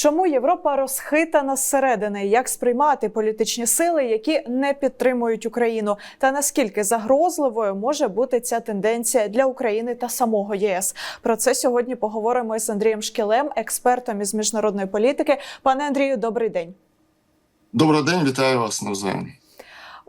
Чому Європа розхитана зсередини? Як сприймати політичні сили, які не підтримують Україну? Та наскільки загрозливою може бути ця тенденція для України та самого ЄС? Про це сьогодні поговоримо з Андрієм Шкілем, експертом із міжнародної політики. Пане Андрію, добрий день. Добрий день, вітаю вас навзаєм.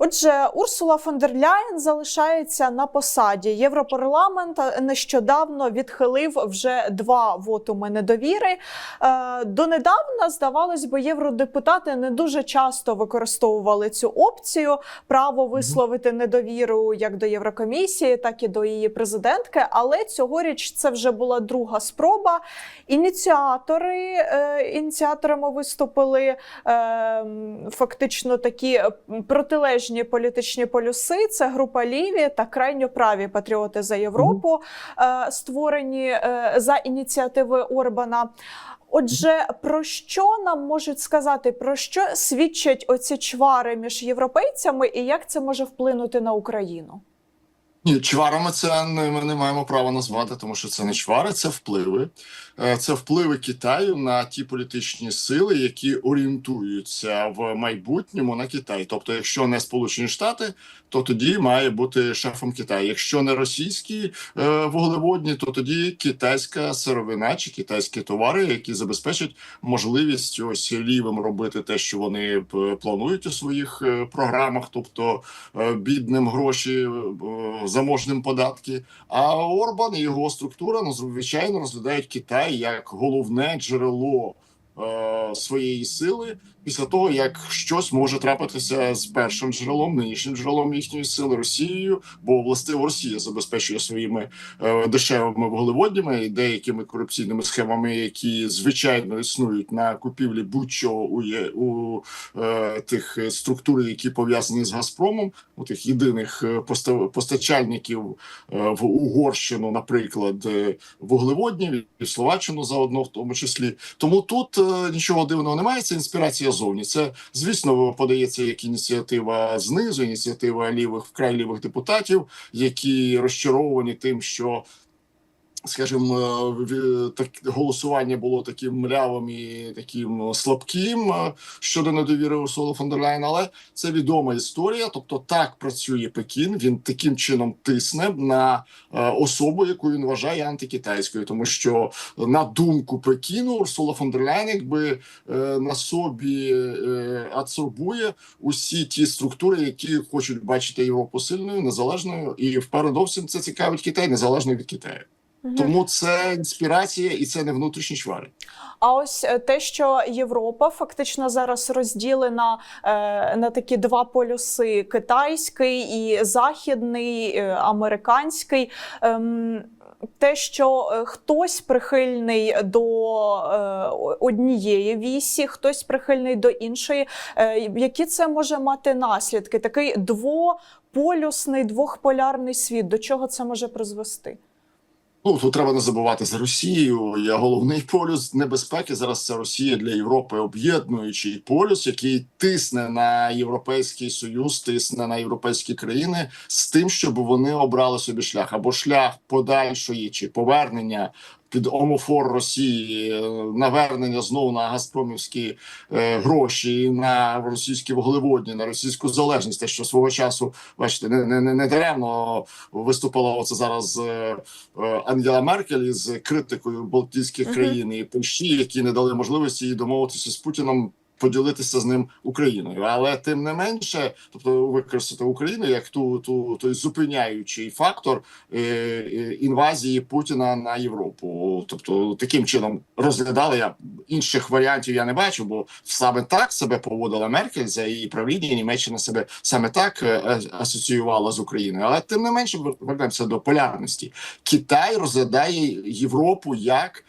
Отже, Урсула фон дер Ляєн залишається на посаді. Європарламент нещодавно відхилив вже два вотуми недовіри. Е, Донедавна, здавалось би, євродепутати не дуже часто використовували цю опцію право висловити недовіру як до Єврокомісії, так і до її президентки. Але цьогоріч це вже була друга спроба. Ініціатори е, ініціаторами виступили е, фактично такі протилежні політичні полюси. Це група ліві та крайньо праві патріоти за Європу, е, створені е, за ініціативи Орбана. Отже, про що нам можуть сказати, про що свідчать оці чвари між європейцями, і як це може вплинути на Україну? Ні, чварами це не, ми не маємо права назвати, тому що це не чвари, це впливи. Е, Це впливи Китаю на ті політичні сили, які орієнтуються в майбутньому на Китай. Тобто, якщо не Сполучені Штати, то тоді має бути шефом Китаю. Якщо не російські е, вуглеводні, то тоді китайська сировина чи китайські товари, які забезпечать можливість ось лівим робити те, що вони планують у своїх е, програмах, тобто е, бідним гроші, е, заможним податки. А Орбан і його структура ну, звичайно розглядають Китай як головне джерело е, своєї сили після того, як щось може трапитися з першим джерелом, нинішнім джерелом їхньої сили Росією, бо властиво Росія забезпечує своїми е, дешевими вуглеводнями і деякими корупційними схемами, які звичайно існують на купівлі будь-чого у, є- у е, тих структур, які пов'язані з Газпромом, у тих єдиних е, постачальників е, в Угорщину, наприклад, е, вуглеводнів і Словаччину заодно, в тому числі. Тому тут е, нічого дивного немає. Це інспірація зовні. Це звісно подається як ініціатива знизу, ініціатива лівих вкрай лівих депутатів, які розчаровані тим, що. Скажімо, е, так голосування було таким млявим і таким слабким е, щодо недовіри Урсули фон дер Ляєн, але це відома історія. Тобто, так працює Пекін. Він таким чином тисне на е, особу, яку він вважає антикитайською, тому що на думку Пекіну Урсула фон дер Ляєн якби е, на собі е, адсорбує усі ті структури, які хочуть бачити Європу сильною, незалежною, і впередовсім це цікавить Китай незалежно від Китаю. Тому це інспірація і це не внутрішні чвари. А ось е, те, що Європа фактично зараз розділена е, на такі два полюси: китайський і західний, е, американський. Ем, те, що хтось прихильний до однієї вісі, хтось прихильний до іншої, які це може мати наслідки? Такий двополюсний, двохполярний світ. До чого це може призвести? Ну тут треба не забувати за Росією. Я головний полюс небезпеки. Зараз це Росія для Європи, об'єднуючий полюс, який тисне на європейський союз, тисне на європейські країни з тим, щоб вони обрали собі шлях або шлях подальшої чи повернення. Під омофор Росії е, навернення знову на газпромівські е, гроші, на російські вуглеводні, на російську залежність. Те, що свого часу, бачите, не, не, не, не даремно виступила оце зараз е, Ангела Меркель із критикою Балтійських країн і Польщі, які не дали можливості їй домовитися з Путіном. Поділитися з ним Україною, але тим не менше, тобто використати Україну як ту, ту той зупиняючий фактор е, е, інвазії Путіна на Європу. Тобто таким чином розглядали я інших варіантів. Я не бачу, бо саме так себе поводила Меркель за її правління. Німеччина себе саме так е, асоціювала з Україною. Але тим не менше вернемося до полярності. Китай розглядає Європу як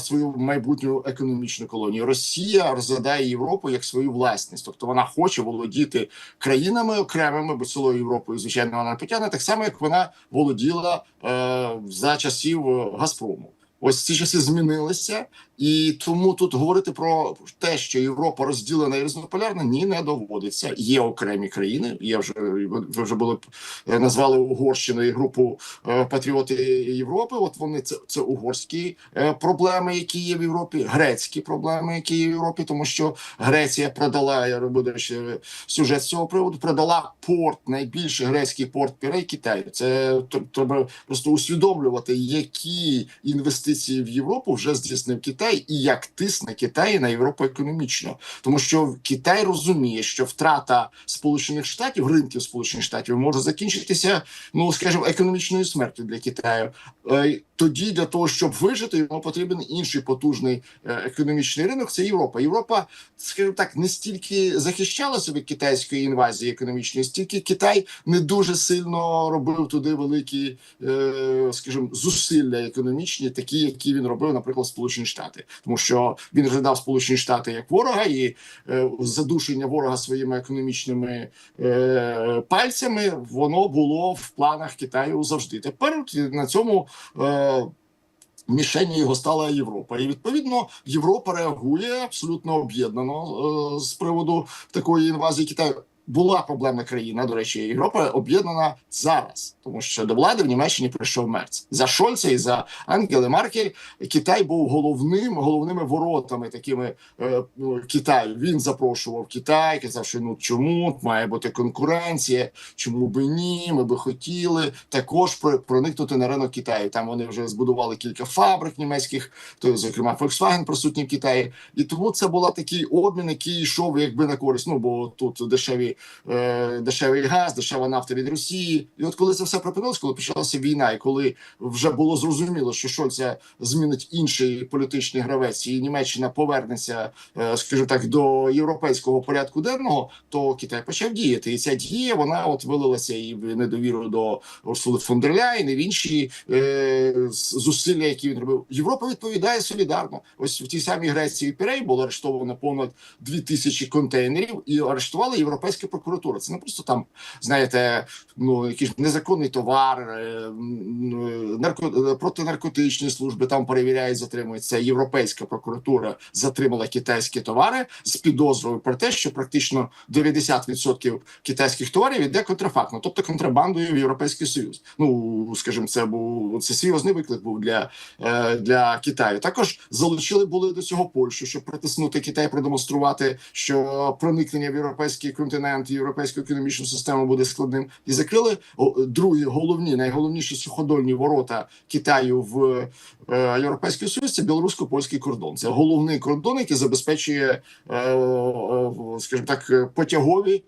свою майбутню економічну колонію. Росія розглядає Європу як свою власність, тобто вона хоче володіти країнами окремими, бо цілою Європою, звичайно, вона не потягне, так само як вона володіла е, за часів е, Газпрому. Ось ці часи змінилися, І тому тут говорити про те, що Європа розділена і різнополярна, ні, не доводиться. Є окремі країни. Є вже ви вже були е, назвали Угорщину і групу е, Патріоти Європи. От вони це, це угорські е, проблеми, які є в Європі, грецькі проблеми, які є в Європі, тому що Греція продала. Я роблю ще сюжет з цього приводу. Продала порт, найбільший грецький порт Пірей Китаю. Це треба просто усвідомлювати, які інвестиції в Європу вже здійснив Китай, і як тисне Китай на Європу економічно, тому що Китай розуміє, що втрата Сполучених Штатів, ринків Сполучених Штатів, може закінчитися, ну скажімо, економічною смертю для Китаю. Е, Тоді для того, щоб вижити, йому потрібен інший потужний е, економічний ринок. Це Європа. Європа, скажімо так, не стільки захищалася від китайської інвазії економічної, стільки Китай не дуже сильно робив туди великі, е, скажімо, зусилля економічні, такі, які він робив, наприклад, Сполучені Штати, тому що він розглядав Сполучені Штати як ворога, і е, задушення ворога своїми економічними е, пальцями воно було в планах Китаю завжди. Тепер на цьому. Е, Мішені його стала Європа, і відповідно Європа реагує абсолютно об'єднано е, з приводу такої інвазії Китаю. Була проблемна країна. До речі, Європа об'єднана зараз, тому що до влади в Німеччині прийшов Мерц за Шольца і за Ангели Маркель. Китай був головним головними воротами такими е, ну, Китаю. Він запрошував Китай, казав, що ну чому має бути конкуренція, чому би ні? Ми би хотіли також про- проникнути на ринок Китаю. Там вони вже збудували кілька фабрик німецьких, то зокрема Volkswagen присутній в Китаї. І тому це була такий обмін, який йшов якби на користь. Ну бо тут дешеві е, дешевий газ, дешева нафта від Росії. І от коли це все припинилось, коли почалася війна, і коли вже було зрозуміло, що Шольца змінить інший політичний гравець, і Німеччина повернеться, е, скажімо так, до європейського порядку денного, то Китай почав діяти. І ця дія вона от вилилася і в недовіру до Урсули фон дер Ляйн, і в інші е, зусилля, які він робив. Європа відповідає солідарно. Ось в тій самій Греції Пірей було арештовано понад дві тисячі контейнерів, і арештувала європейська прокуратура. Це не просто там, знаєте, ну якийсь незаконний товар, е, нарко протинаркотичні служби там перевіряють, затримують. Це європейська прокуратура затримала китайські товари з підозрою про те, що практично 90% китайських товарів іде контрафактно, тобто контрабандою в Європейський Союз. Ну скажімо, це був це серйозний виклик був для, е, для Китаю. Також залучили були до цього Польщу, щоб притиснути Китай, продемонструвати, що проникнення в європейський континент, і європейську економічну систему буде складним, і закрили другі головні, найголовніші суходольні ворота Китаю в е, європейський союз. Це білорусько-польський кордон. Це головний кордон, який забезпечує, е, е, скажімо так, потягові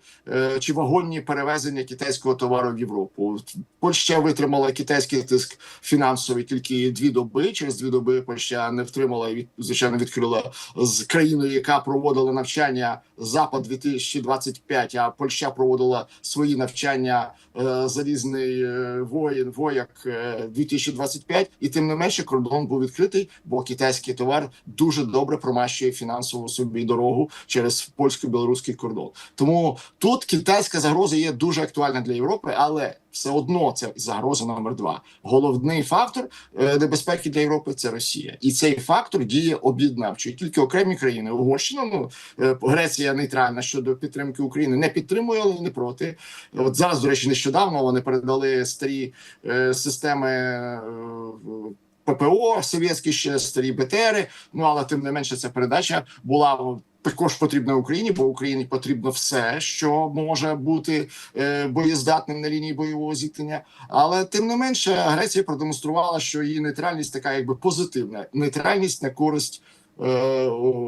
чи вагонні перевезення китайського товару в Європу. Польща витримала китайський тиск фінансовий тільки дві доби. Через дві доби Польща не втримала і звичайно відкрила з країною, яка проводила навчання Запад 2025, А Польща проводила свої навчання е, залізний е, воїн вояк е, 2025. І тим не менше кордон був відкритий, бо китайський товар дуже добре промащує фінансову собі дорогу через польсько-білоруський кордон. Тому тут китайська загроза є дуже актуальна для Європи, але все одно це загроза номер два. Головний фактор е, небезпеки для Європи це Росія, і цей фактор діє об'єднавчо. Тільки окремі країни Угорщина, ну е, Греція нейтральна щодо підтримки України, не підтримує, але не проти. От зараз, до речі, нещодавно вони передали старі е, системи. е, ППО совєтські ще старі БТРи. Ну але тим не менше, ця передача була також потрібна Україні, бо Україні потрібно все, що може бути е, боєздатним на лінії бойового зіткнення. Але тим не менше, Греція продемонструвала, що її нейтральність така, якби позитивна нейтральність на користь. Е,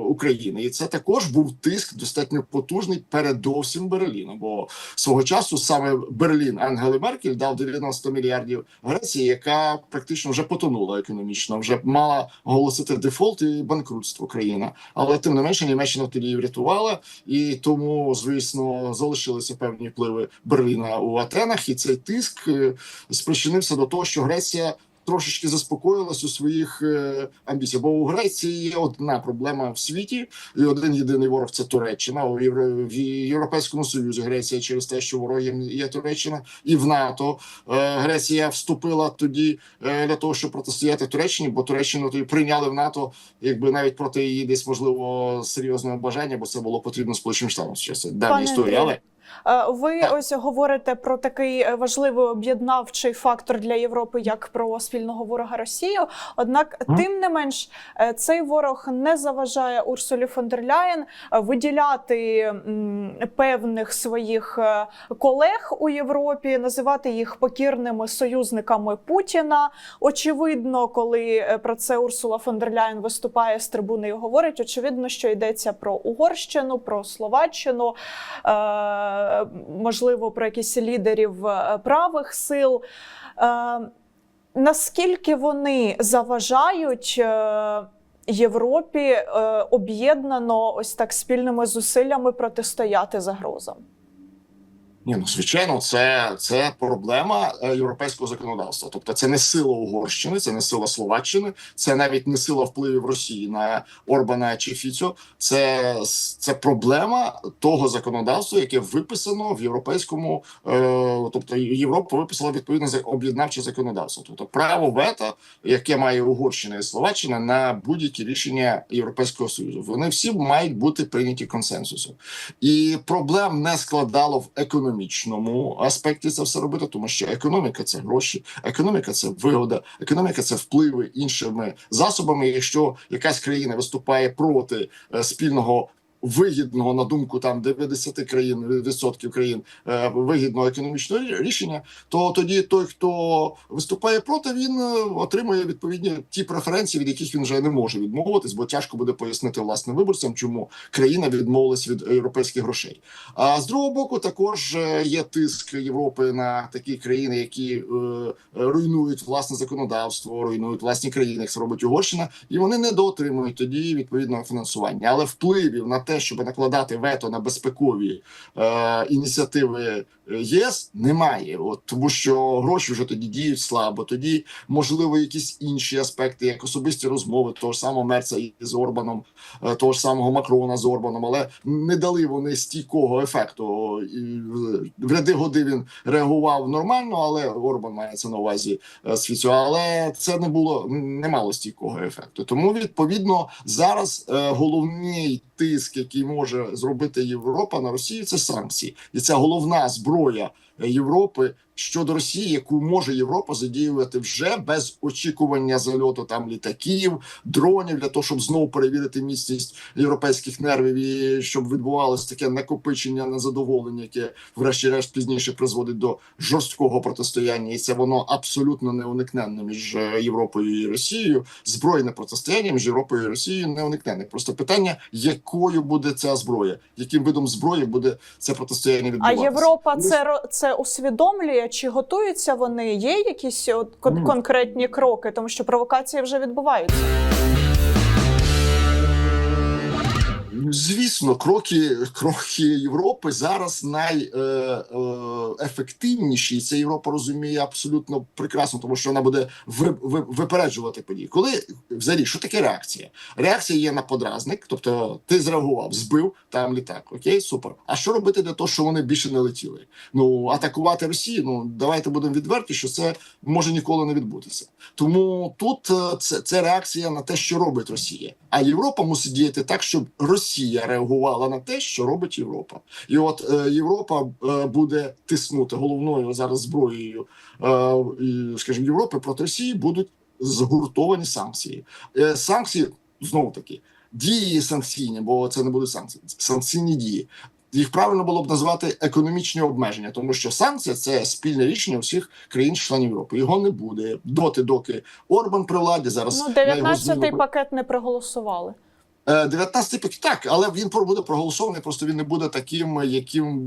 України, і це також був тиск достатньо потужний передовсім Берліну. Бо свого часу саме Берлін Ангели Меркель дав 90 мільярдів Греції, яка практично вже потонула економічно, вже мала оголосити дефолт і банкрутство країна. Але тим не менше Німеччина тоді врятувала, і тому, звісно, залишилися певні впливи Берліна у Атенах, і цей тиск е, спричинився до того, що Греція. Трошечки заспокоїлась у своїх е, амбіціях. Бо у Греції є одна проблема в світі, і один єдиний ворог це Туреччина. У Євро, в Європейському Союзі Греція через те, що ворогом є Туреччина, і в НАТО е, Греція вступила тоді е, для того, щоб протистояти Туреччині, бо Туреччину тоді прийняли в НАТО, якби навіть проти її десь можливо серйозного бажання, бо це було потрібно сполученим штатам. Це давня історія, але. Е, Ви Так. ось говорите про такий е, важливий об'єднавчий фактор для Європи, як про спільного ворога Росію. Однак, Мгм. тим не менш, е, цей ворог не заважає Урсулі фон дер Ляєн виділяти певних своїх колег у Європі, називати їх покірними союзниками Путіна. Очевидно, коли про це Урсула фон дер Ляєн виступає з трибуни і говорить, очевидно, що йдеться про Угорщину, про Словаччину, е, можливо, про якісь лідерів е, правих сил. Е, Наскільки вони заважають е, Європі е, об'єднано ось так спільними зусиллями протистояти загрозам? Ні, ну звичайно, це, це проблема е, європейського законодавства. Тобто, це не сила Угорщини, це не сила Словаччини, це навіть не сила впливів Росії на Орбана чи Фіцо. Це, це проблема того законодавства, яке виписано в європейському, е, тобто Європа виписала відповідне об'єднавче законодавство. Тобто право вето, яке має Угорщина і Словаччина на будь-які рішення Європейського союзу. Вони всі мають бути прийняті консенсусом. І проблем не складало в економічному аспекті це все робити, тому що економіка це гроші, економіка це вигода, економіка це впливи іншими засобами. Якщо якась країна виступає проти е, спільного. Вигідного на думку там 90 країн відсотків країн е, вигідного економічного рішення, то тоді той, хто виступає проти, він е, отримує відповідні ті преференції, від яких він вже не може відмовитись, бо тяжко буде пояснити власним виборцям, чому країна відмовилась від європейських грошей. А з другого боку, також е, є тиск Європи на такі країни, які е, руйнують власне законодавство, руйнують власні країни, як це робить Угорщина, і вони не доотримують тоді відповідного фінансування. Але впливів на те, щоб накладати вето на безпекові е, ініціативи ЄС, немає. От тому, що гроші вже тоді діють слабо. Тоді можливо якісь інші аспекти, як особисті розмови, того ж самого Мерца із Орбаном, е, того ж самого Макрона з Орбаном, але не дали вони стійкого ефекту. В ряди годи він реагував нормально, але Орбан має це на увазі е, світу. Але це не було не мало стійкого ефекту. Тому відповідно зараз е, головний тиск, який може зробити Європа на Росію, це санкції, і це головна зброя е, Європи щодо Росії, яку може Європа задіювати вже без очікування зальоту там літаків, дронів для того, щоб знову перевірити міцність європейських нервів і щоб відбувалося таке накопичення незадоволення, яке врешті-решт пізніше призводить до жорсткого протистояння, і це воно абсолютно неуникненне між е, Європою і Росією. Збройне протистояння між Європою і Росією неуникненне. Просто питання, якою буде ця зброя, яким видом зброї буде це протистояння А. Європа Ну, це це усвідомлює? Чи готуються вони? Є якісь от кон- конкретні кроки, тому що провокації вже відбуваються. Звісно, кроки, кроки Європи зараз найефективніші, і це Європа розуміє абсолютно прекрасно, тому що вона буде ви, ви, випереджувати події. Коли взагалі що таке реакція? Реакція є на подразник, тобто ти зреагував, збив там літак. Окей, супер. А що робити для того, щоб вони більше не летіли? Ну атакувати Росію. Ну давайте будемо відверті, що це може ніколи не відбутися. Тому тут е, це, це реакція на те, що робить Росія. А Європа мусить діяти так, щоб Росія реагувала на те, що робить Європа. І от е, Європа е, буде тиснути головною зараз зброєю, е, скажімо, Європи проти Росії будуть згуртовані санкції. Е, санкції знову таки дії санкційні, бо це не будуть санкції, санкційні дії. Їх правильно було б назвати економічні обмеження, тому що санкція це спільне рішення усіх країн-членів Європи. Його не буде доти, доки Орбан при владі зараз Ну, на 19-й зміну- пакет не проголосували. Е, 19-й пакет так, але він буде проголосований, просто він не буде таким, яким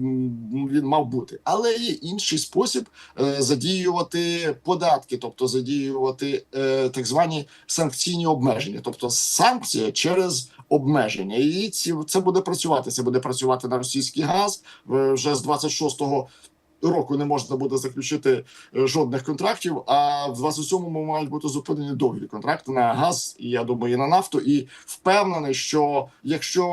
він мав бути. Але є інший спосіб е, задіювати податки, тобто задіювати е, так звані санкційні обмеження, тобто санкція через обмеження. І ці це буде працювати. Це буде працювати на російський газ Е, вже з 26 року не можна буде заключити е, жодних контрактів. А в 27-му мають бути зупинені довгі контракти на газ, і я думаю, і на нафту. І впевнений, що якщо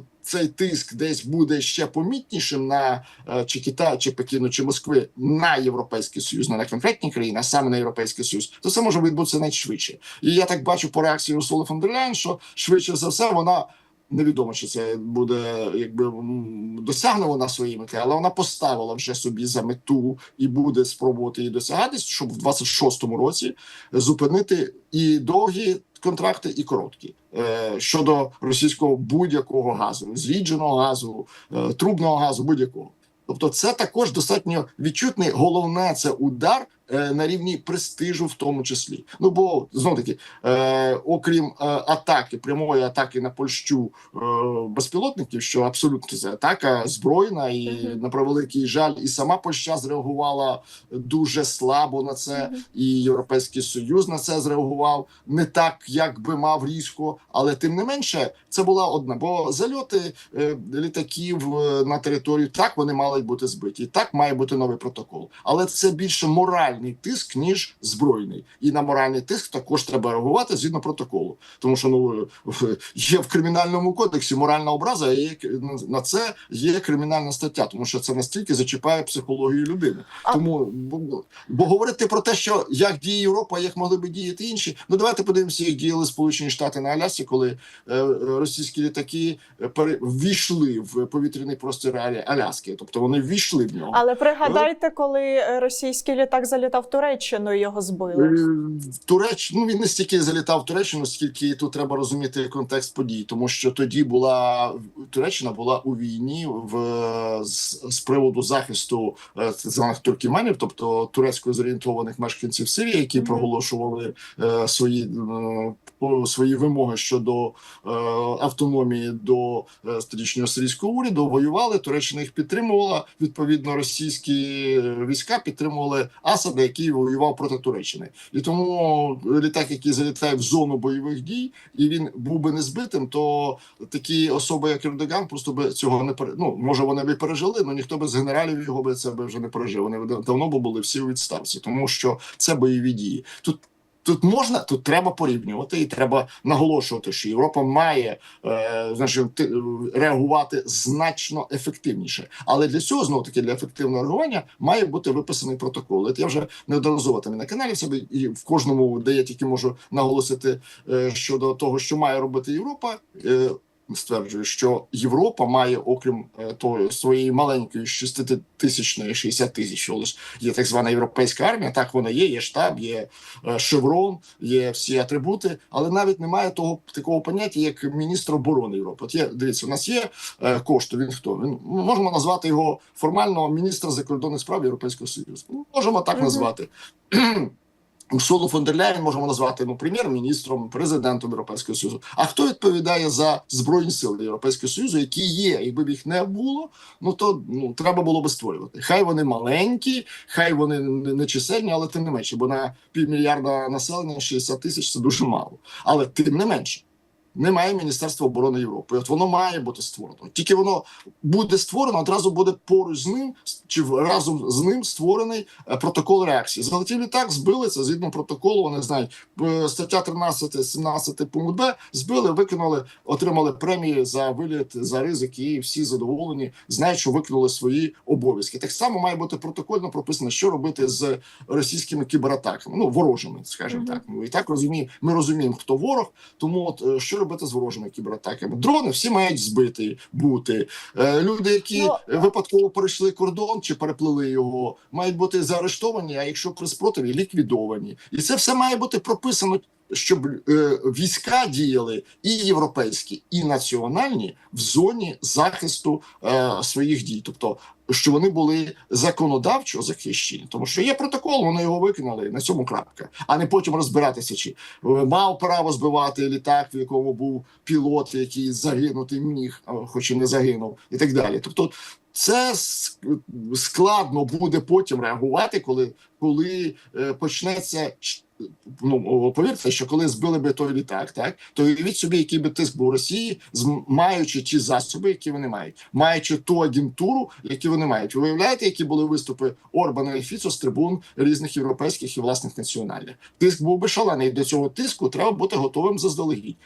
е, цей тиск десь буде ще помітнішим на е, чи Китай, чи Пекіну, чи Москви на європейський союз, не на конкретні країни, а саме на європейський союз, то це може відбутися найшвидше. І я так бачу по реакції Урсули фон дер Ляєн, що швидше за все вона. Невідомо, чи це буде якби досягне вона свої мети, але вона поставила вже собі за мету і буде спробувати її досягати, щоб в 26-му році зупинити і довгі контракти, і короткі е, щодо російського будь-якого газу, зрідженого газу, е, трубного газу, будь-якого. Тобто, це також достатньо відчутний. Головне це удар на рівні престижу, в тому числі. Ну бо знов таки, е, окрім е, атаки, прямої атаки на Польщу е, безпілотників, що абсолютно це атака збройна, і на превеликий жаль, і сама Польща зреагувала дуже слабо на це, і Європейський Союз на це зреагував не так, як би мав різко, але тим не менше, це була одна. Бо зальоти е, літаків е, на територію так вони мали бути збиті. Так має бути новий протокол. Але це більше моральний тиск ніж збройний. І на моральний тиск також треба реагувати згідно протоколу. Тому що ну є в кримінальному кодексі моральна образа, і є, на це є кримінальна стаття, тому що це настільки зачіпає психологію людини. Тому бо, бо говорити про те, що як діє Європа, як могли би діяти інші. Ну давайте подивимося, як діяли Сполучені Штати на Алясі, коли е, російські літаки е, пере- ввійшли в повітряний простір Аля- Аляски, тобто вони ввійшли в нього. Але пригадайте, коли е, російський літак залітав в Туреччину, і його збили. Е, В Туреч... ну він не стільки залітав в Туреччину, скільки тут треба розуміти контекст подій, тому що тоді була Туреччина була у війні в з, з приводу захисту е, званих туркіменів, тобто турецько зорієнтованих мешканців Сирії, які Мгм. проголошували е, свої е, свої вимоги щодо е, автономії до е, тодішнього сирійського уряду. Воювали. Туреччина їх підтримувала. Відповідно, російські війська підтримували Асада, який воював проти Туреччини. І тому літак, який залітає в зону бойових дій, і він був би не збитим, то такі особи, як Ердоган, просто би цього не пере... Ну, може, вони би пережили, але ніхто би з генералів його би це би вже не пережив. Вони давно б були всі у відставці, тому що це бойові дії. Тут Тут можна, тут треба порівнювати, і треба наголошувати, що Європа має е, значить, реагувати значно ефективніше. Але для цього знову таки для ефективного реагування має бути виписаний протокол. От я вже неодноразово там на каналі себе і в кожному, де я тільки можу наголосити е, щодо того, що має робити Європа. Е, Стверджую, що Європа має, окрім е, тої своєї маленької 60 тисячної 60 тисяч, лише є так звана європейська армія. Так вона є, є штаб, є е, шеврон, є всі атрибути, але навіть немає того такого поняття, як міністр оборони Європи. От є дивіться, у нас є е, кошти. Він хто? Він можемо назвати його формально міністр закордонних справ Європейського Союзу. Ну, можемо так Мгм. назвати. Урсулу фон дер Ляйн можемо назвати ну, прем'єр-міністром, президентом Європейського Союзу. А хто відповідає за збройні сили Європейського Союзу, які є? Якби б їх не було, ну то ну треба було би створювати. Хай вони маленькі, хай вони не чисельні, але тим не менше, бо на півмільярда населення 60 тисяч це дуже мало. Але тим не менше. Немає Міністерства оборони Європи. От воно має бути створено. Тільки воно буде створено, одразу буде поруч з ним чи в- разом з ним створений е, протокол реакції. Залетів літак, збили це згідно протоколу. Вони знають е, стаття 13, 17 пункт Б. Збили, викинули, отримали премії за виліт, за ризик, і всі задоволені, знають, що виконали свої обов'язки. Так само має бути протокольно прописано, що робити з російськими кібератаками, ну ворожими, скажімо Мгм. так. Ну і так розуміємо. Ми розуміємо, хто ворог. Тому от е, що робити з ворожими кібератаками? Дрони всі мають збити бути. Е, Люди, які Ну, е, випадково перейшли кордон чи переплили його, мають бути заарештовані, а якщо при спротиві ліквідовані. І це все має бути прописано. Щоб е, війська діяли і європейські, і національні в зоні захисту е, своїх дій, тобто що вони були законодавчо захищені, тому що є протокол, вони його виконали на цьому крапка, а не потім розбиратися, чи е, мав право збивати літак, в якому був пілот, який загинути міг, хоч і не загинув, і так далі. Тобто, це складно буде потім реагувати, коли, коли почнеться ну повірте, що коли збили би той літак, так то уявіть собі, який би тиск був Росії, маючи ті засоби, які вони мають, маючи ту агентуру, які вони мають. Ви уявляєте, які були виступи Орбана і Фіцо з трибун різних європейських і власних національних? Тиск був би шалений. До цього тиску треба бути готовим заздалегідь.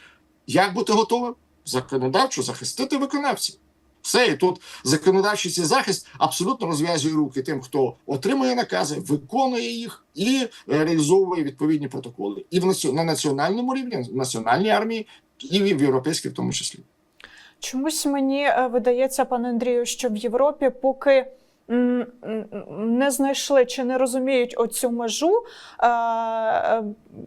Як бути готовим? Законодавчо захистити виконавців. Все, і тут законодавчий цей захист абсолютно розв'язує руки тим, хто отримує накази, виконує їх і е, реалізовує відповідні протоколи. І в на національному рівні, в національній армії, і в європейській в тому числі. Чомусь мені е, видається, пане Андрію, що в Європі поки. Не знайшли чи не розуміють оцю межу е, е,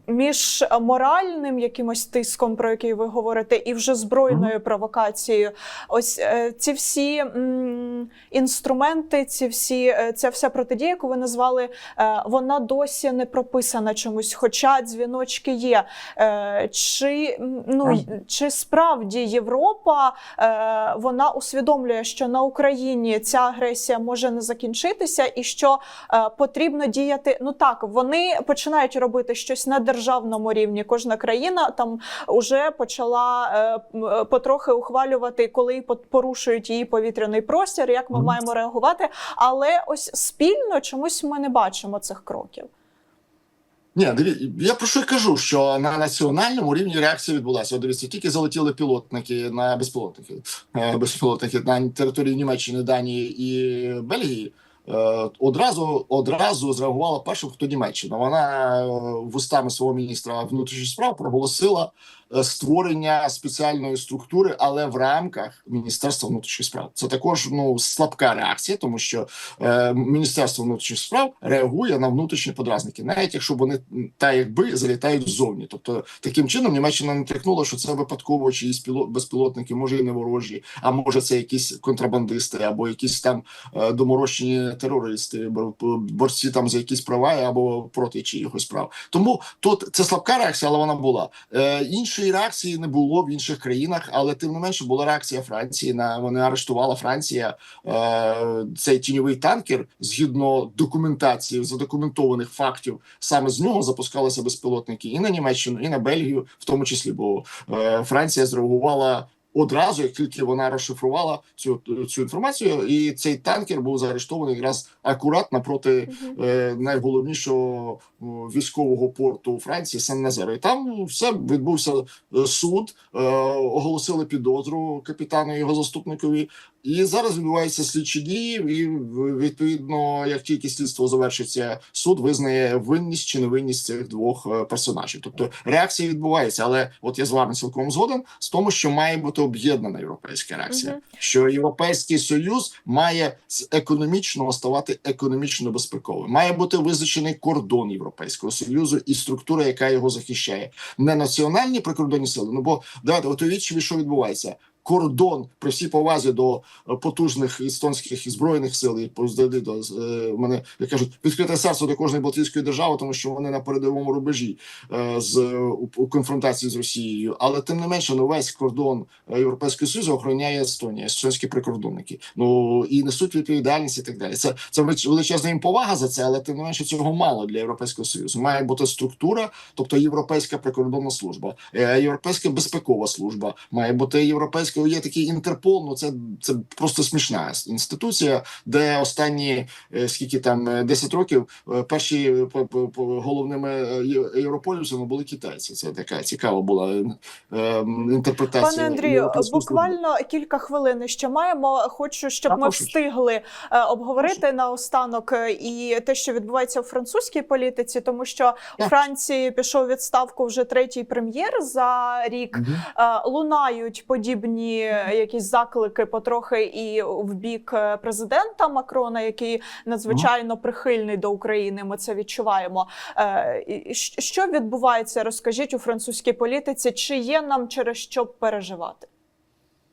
між моральним якимось тиском, про який ви говорите, і вже збройною провокацією. Ось е, ці всі інструменти, ці всі ця вся протидія, яку ви назвали, вона досі не прописана чомусь, хоча дзвіночки є. Чи ну чи справді Європа вона усвідомлює, що на Україні ця агресія може не закінчитися, і що е, потрібно діяти? Ну так, вони починають робити щось на державному рівні. Кожна країна там уже почала е, е, потрохи ухвалювати, коли порушують її повітряний простір, як ми mm. маємо реагувати. Але ось спільно чомусь ми не бачимо цих кроків. Ні, диві, я про що й кажу, що на національному рівні реакція відбулася. От дивіться, тільки залетіли пілотники на безпілотники, е, безпілотники на території Німеччини, Данії і Бельгії. е, Одразу одразу зреагувала першим, хто Німеччина. Вона е, вустами свого міністра внутрішніх справ проголосила створення спеціальної структури, але в рамках Міністерства внутрішніх справ. Це також ну слабка реакція, тому що е, Міністерство внутрішніх справ реагує на внутрішні подразники, навіть якщо вони та якби залітають ззовні. Тобто таким чином Німеччина не трикнула, що це випадково чиїсь піло- безпілотники, може і не ворожі, а може це якісь контрабандисти або якісь там е, доморощені терористи, бо- бо- борці там за якісь права або проти чиїхось прав. Тому тут це слабка реакція, але вона була. Е, іншої реакції не було в інших країнах, але тим не менше була реакція Франції. На вони арештувала Франція е, цей тіньовий танкер згідно документації задокументованих фактів. Саме з нього запускалися безпілотники і на Німеччину, і на Бельгію, в тому числі, бо е, Франція зреагувала. Одразу, як тільки вона розшифрувала цю цю інформацію, і цей танкер був заарештований якраз акурат напроти е, найголовнішого військового порту Франції Сан-Назаро. І там все відбувся е, суд, е, оголосили підозру капітану і його заступникові. І зараз відбуваються слідчі дії. І відповідно, як тільки слідство завершиться, суд визнає винність чи невинність цих двох е, персонажів. Тобто реакція відбувається, але от я з вами цілком згоден з тому, що має бути об'єднана європейська реакція, Мгм. що європейський союз має з економічного ставати економічно безпековим. Має бути визначений кордон європейського союзу і структура, яка його захищає, не національні прикордонні сили. Ну бо давайте от собі, що відбувається. Кордон при всій повазі до е, потужних естонських збройних сил і взагалі до е, мене як кажуть відкрите серце до кожної Балтійської держави, тому що вони на передовому рубежі е, з у, у конфронтації з Росією. Але тим не менше, ну весь кордон Європейського Союзу охороняє Естонія, естонські прикордонники. Ну і несуть відповідальність і так далі. Це це велич- величезна їм повага за це, але тим не менше цього мало для європейського союзу. Має бути структура, тобто європейська прикордонна служба, європейська безпекова служба, має бути європейська. Є такий інтерпол. Ну це це просто смішна інституція, де останні е, скільки там е, 10 років е, перші е, по- головними є- європолюсами були китайці. Це така цікава була е, е, інтерпретація. Пане Андрію, буквально кілька хвилин ще маємо. Хочу, щоб Так, ми прошу. встигли обговорити наостанок е, і те, що відбувається у французькій політиці, тому що у Франції пішов відставку вже третій прем'єр за рік. Е, Лунають подібні е, якісь заклики потрохи і в бік е, президента Макрона, який надзвичайно прихильний до України. Ми це відчуваємо. Е, Що відбувається? Розкажіть у французькій політиці, чи є нам через що переживати?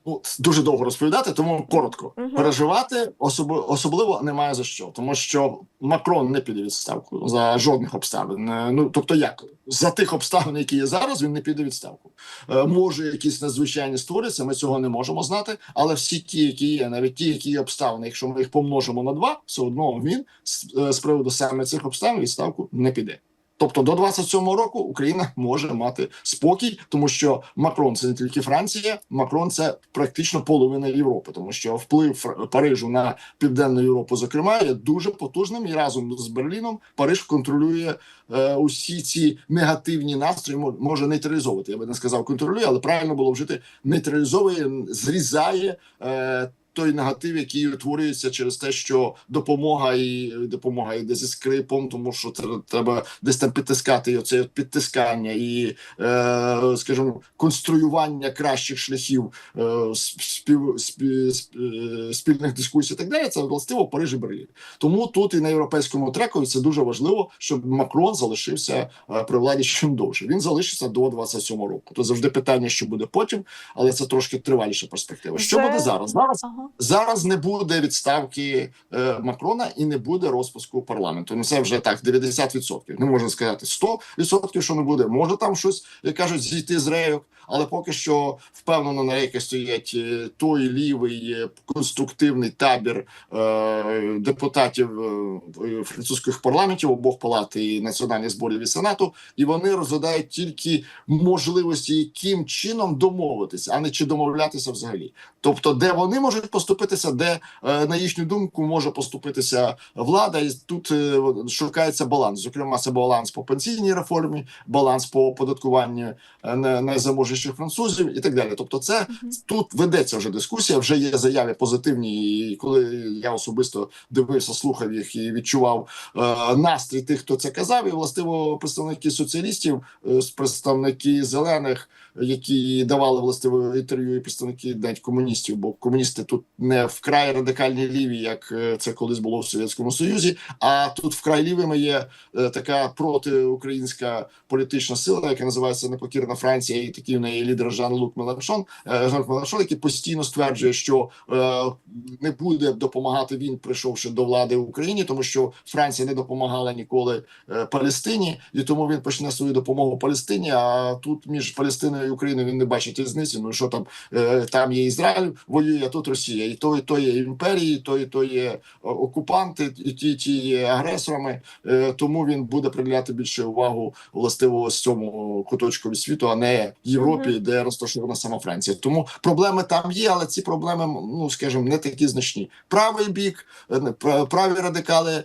Ну, дуже довго розповідати, тому коротко Мгм. переживати особи- особливо немає за що, тому що Макрон не піде відставку за жодних обставин. Е, Ну тобто, як за тих обставин, які є зараз, він не піде відставку. Е, Може, якісь надзвичайні створяться. Ми цього не можемо знати. Але всі ті, які є, навіть ті, які є обставини, якщо ми їх помножимо на два, все одно він з, е, з приводу саме цих обставин відставку не піде. Тобто до 27-го року Україна може мати спокій, тому що Макрон це не тільки Франція, Макрон це практично половина Європи, тому що вплив Парижу на південну Європу, зокрема, є дуже потужним. І разом з Берліном Париж контролює е, усі ці негативні настрої. Може нейтралізовувати. Я би не сказав контролює, але правильно було вжити нейтралізовує, зрізає. Е, той негатив, який утворюється через те, що допомога і допомога йде зі скрипом, тому що треба десь там підтискати і оце підтискання і, е, скажімо, конструювання кращих шляхів е, спів, спів, спів, спільних дискусій. і Так далі це властиво Париж і Берлін. Тому тут і на європейському трекові це дуже важливо, щоб Макрон залишився е, при владі чим довше. Він залишиться до 27 року. То завжди питання, що буде потім, але це трошки триваліша перспектива. Що буде зараз? Зараз Ага. Зараз не буде відставки е, Макрона і не буде розпуску парламенту. Ну це вже так 90%. Не можна сказати 100%, що не буде. Може там щось, як кажуть, зійти з рейок, але поки що впевнено на рейки стоять е, той лівий е, конструктивний табір е, депутатів е, французьких парламентів обох палат і національних зборів і сенату, і вони розглядають тільки можливості, яким чином домовитися, а не чи домовлятися взагалі. Тобто, де вони можуть поступитися, де е, на їхню думку може поступитися влада, і тут е, шукається баланс. Зокрема, це баланс по пенсійній реформі, баланс по оподаткуванню е, не- найзаможніших французів і так далі. Тобто, це тут ведеться вже дискусія. Вже є заяви позитивні. І коли я особисто дивився, слухав їх і відчував настрій тих, хто це казав, і властиво представники соціалістів, представники зелених які давали властиво інтерв'ю і представники навіть комуністів, бо комуністи тут не вкрай радикальні ліві, як е, це колись було в Совєтському Союзі. А тут вкрай лівими є е, така протиукраїнська політична сила, яка називається Непокірна Франція, і такий в неї лідер Жан Лук Меланшон, е, Жан Меланшон, який постійно стверджує, що не буде допомагати він, прийшовши до влади в Україні, тому що Франція не допомагала ніколи Палестині, і тому він почне свою допомогу Палестині. А тут між Палестиною і Україною він не бачить різниці. Ну що там там є Ізраїль, воює, тут Росія, і то, і то є імперії, і то, і то є е, окупанти, і ті, і ті є агресорами. Е, тому він буде приділяти більше увагу властиво ось цьому куточкові світу, а не Європі, де розташована сама Франція. Тому проблеми там є, але ці проблеми, ну скажімо, не такі значні. Правий бік, е, праві радикали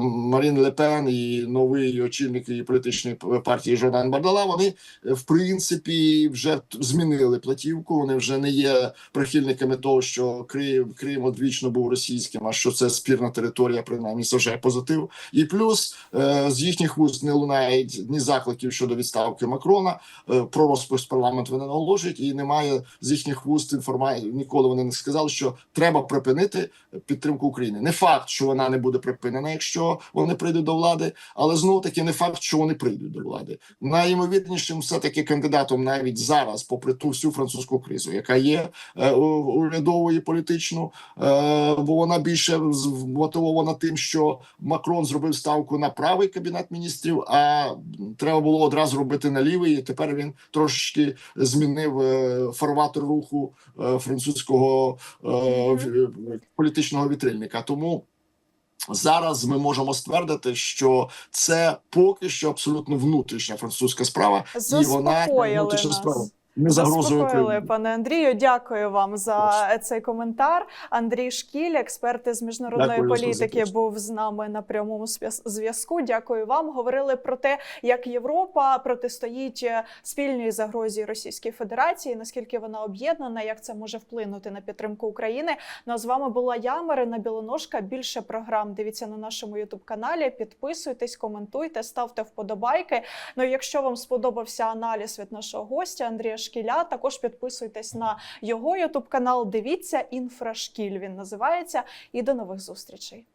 Марін Лепен і новий очільник її політичної партії Жордан Бардала. Вони в принципі вже змінили платівку. Вони вже не є прихильниками того, що Крим Крим одвічно був російським, а що це спірна територія, принаймні це вже позитив. І плюс е, з їхніх вуст не лунають ні закликів щодо відставки Макрона. Е, про розпуск парламенту вони не оголошують, і немає з їхніх вуст інформації. Ніколи вони не сказали, що треба припинити підтримку України. Не факт, що вона не буде припинена, якщо вони прийдуть до влади, але знову таки не факт, що вони прийдуть до влади. Найімовірнішим все таки кандидатом навіть зараз, попри ту всю французьку кризу, яка є е, у- урядову і політичну, е, бо вона більше з- тим, що Макрон зробив ставку на правий кабінет міністрів, а треба було одразу робити на лівий. І тепер він трошечки змінив е, фарватер руху е, французького політичного вітрильника. Тому зараз ми можемо ствердити, що це поки що абсолютно внутрішня французька справа, і вона Заспокоїли внутрішня справа нас. Не загрожує Україні. пане Андрію. Дякую вам за цей коментар. Андрій Шкіль, експерт із міжнародної Дякую політики, був з нами на прямому зв'язку. Дякую вам. Говорили про те, як Європа протистоїть е, спільній загрозі Російської Федерації, наскільки вона об'єднана, як це може вплинути на підтримку України. Ну а з вами була я, Марина Білоножка. Більше програм дивіться на нашому Ютуб каналі. Підписуйтесь, коментуйте, ставте вподобайки. Ну і якщо вам сподобався аналіз від нашого гостя Андрія Шкіля, також підписуйтесь на його Ютуб канал. Дивіться інфрашкіль. Він називається. І до нових зустрічей.